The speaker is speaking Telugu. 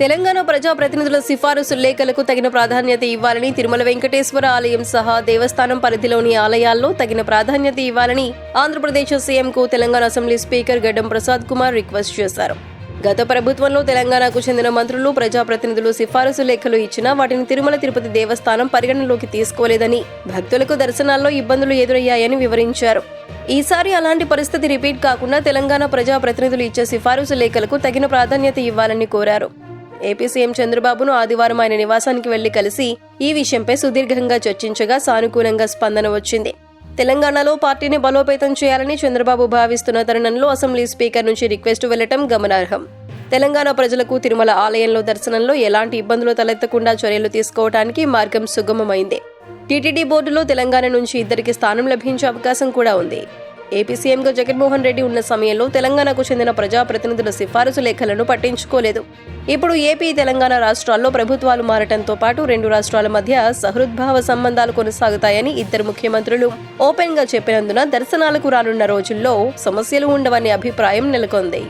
తెలంగాణ ప్రజాప్రతినిధుల సిఫారసు లేఖలకు తగిన ప్రాధాన్యత ఇవ్వాలని తిరుమల వెంకటేశ్వర ఆలయం సహా దేవస్థానం పరిధిలోని ఆలయాల్లో తగిన ప్రాధాన్యత ఇవ్వాలని ఆంధ్రప్రదేశ్ సీఎంకు తెలంగాణ అసెంబ్లీ స్పీకర్ గడ్డం ప్రసాద్ కుమార్ రిక్వెస్ట్ చేశారు. గత ప్రభుత్వంలో తెలంగాణకు చెందిన మంత్రులు ప్రజాప్రతినిధులు సిఫారసు లేఖలు ఇచ్చినా వాటిని తిరుమల తిరుపతి దేవస్థానం పరిగణనలోకి తీసుకోలేదని భక్తులకు దర్శనాల్లో ఇబ్బందులు ఎదురయ్యాయని వివరించారు. ఈసారి అలాంటి పరిస్థితి రిపీట్ కాకుండా తెలంగాణ ప్రజాప్రతినిధులు ఇచ్చే సిఫారసు లేఖలకు తగిన ప్రాధాన్యత ఇవ్వాలని కోరారు. ఏపీ సీఎం చంద్రబాబును ఆదివారం ఆయన నివాసానికి వెళ్ళి కలిసి ఈ విషయంపై సుదీర్ఘంగా చర్చించగా సానుకూలంగా స్పందన వచ్చింది. తెలంగాణలో పార్టీని బలోపేతం చేయాలని చంద్రబాబు భావిస్తున్న తరుణంలో అసెంబ్లీ స్పీకర్ నుంచి రిక్వెస్ట్ వెళ్ళటం గమనార్హం. తెలంగాణ ప్రజలకు తిరుమల ఆలయంలో దర్శనంలో ఎలాంటి ఇబ్బందులు తలెత్తకుండా చర్యలు తీసుకోవడానికి మార్గం సుగమమైంది. టీటీడీ బోర్డులో తెలంగాణ నుంచి ఇద్దరికి స్థానం లభించే అవకాశం కూడా ఉంది. ఏపీ సీఎంగా జగన్మోహన్ రెడ్డి ఉన్న సమయంలో తెలంగాణకు చెందిన ప్రజాప్రతినిధుల సిఫారసు లేఖలను పట్టించుకోలేదు. ఇప్పుడు ఏపీ తెలంగాణ రాష్ట్రాల్లో ప్రభుత్వాలు మారటంతో పాటు రెండు రాష్ట్రాల మధ్య సహృద్భావ సంబంధాలు కొనసాగుతాయని ఇద్దరు ముఖ్యమంత్రులు ఓపెన్గా చెప్పినందున దర్శనాలకు రానున్న రోజుల్లో సమస్యలు ఉండవనే అభిప్రాయం నెలకొంది.